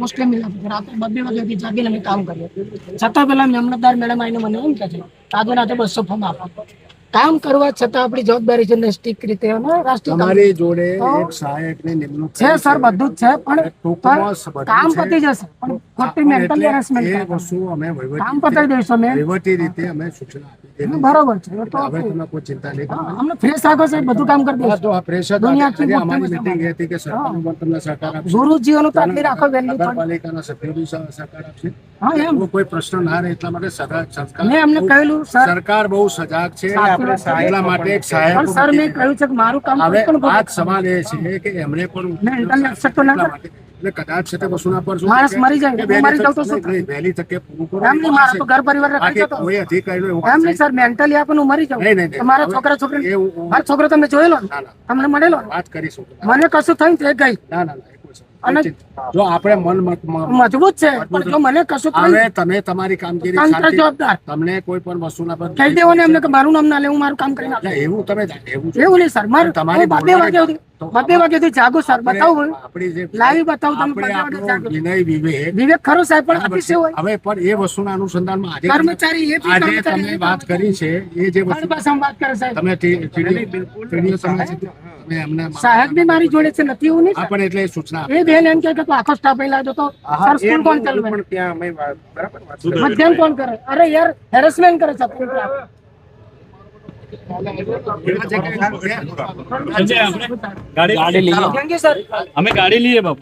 Mostly મિલાપત રાત્રે બબ્બે સુધી જાગીને અમે કામ કરીએ. છતાં પેલા મામલતદાર મેડમ આવીને મને એમ કહે છે કાદો રાતે બસો ફોર્મ આપો. કામ કરવા છતાં આપણી જવાબદારી છે નૈતિક રીતે અને રાષ્ટ્રીય. તમારી જોડે એક સહાયકની નિમણૂક છે સર બધું જ છે પણ કામ પતી જશે પણ ખોટી મેન્ટલ હેરાસમેન્ટ એ વસ્તુ અમે કામ પતાવી દઈશું અમે. વહીવટી રીતે અમે સૂચના. બરોબર છે. હવે તમે કોઈ ચિંતા નહીં. કરો અમને ફ્રેશ રાખો છે બધું કામ કરી દઈશું. તો આ પ્રેશર દુનિયા આખી અમારી મીટિંગ હતી કે સરકાર પણ તમને સહકાર આપશે. ગુરુજીઓનું તો આટલી રાખો વહેલી પણ. નગરપાલિકાના સભ્યો સહકાર આપશે. હા એમ. કોઈ પ્રશ્ન ના રહે એટલા માટે સરકાર સરકાર મેં એમને કહેલું સર સરકાર બહુ સજાગ છે. આપણે એટલા માટે એક પણ સર મેં કહ્યું છે કે મારું કામ હવે પણ આ સવાલ એ છે કે એમને પણ મેં ના એટલા કદાચ છે તે વસુના પર માણસ મરી જાય, હું મરી જાઉં તો શું થાય? વહેલી તકે પૂરું કરો. એમ નહીં મારા તો ઘર પરિવાર રાખી જતો કોઈ અધિકારી નો એમ નહીં સર મેન્ટલી મરી જાવ નહીં, નહીં, નહીં. તમારા છોકરા છોકરી મારા મારો છોકરો તમે જોયેલો. તમને મળેલો વાત કરીશું. મને કશું થયું તે ગઈ. ના ના અને- જો આપણે મન મજબૂત છે પણ જો મને કશું હવે તમે તમારી કામગીરી જવાબદાર. તમને કોઈ પણ વસ્તુના પર કહી દેવો ને એમને કે મારું નામ ના લે હું મારું કામ કરી નાખું. એવું તમે એવું એવું નહીં સર. મારું તમારી હું બબ્બે બોલવાની- વાગ્યા સુધી તો બબ્બે વાગ્યા સુધી જાગું સર. બતાવું આપણી જે લાઈવ બતાવું તમે આપણે બબ્બે વાગે આપણો જાગો. વિનય વિવેક વિવેક ખરો સાહેબ પણ અતિશય હોય. હવે પણ એ વસ્તુના અનુસંધાનમાં આજે કર્મચારી એ આજે તમે વાત કરી છે એ જે વસ્તુ ભાષામાં વાત કરે સાહેબ. તમે સાહેબ બી મારી જોડે છે નથી એવું નહીં પણ એટલે સૂચના એ બેન એમ કે તું આખો સ્ટાફ પહેલા જતો સર સ્કૂલ કોણ ચલાવે? પણ ત્યાં અમે બરાબર વાત મધ્યાહન કોણ કરે? અરે યાર હેરેસમેન્ટ કરે છે ગાડી લઈએ સર અમે ગાડી લઈએ બાપુ.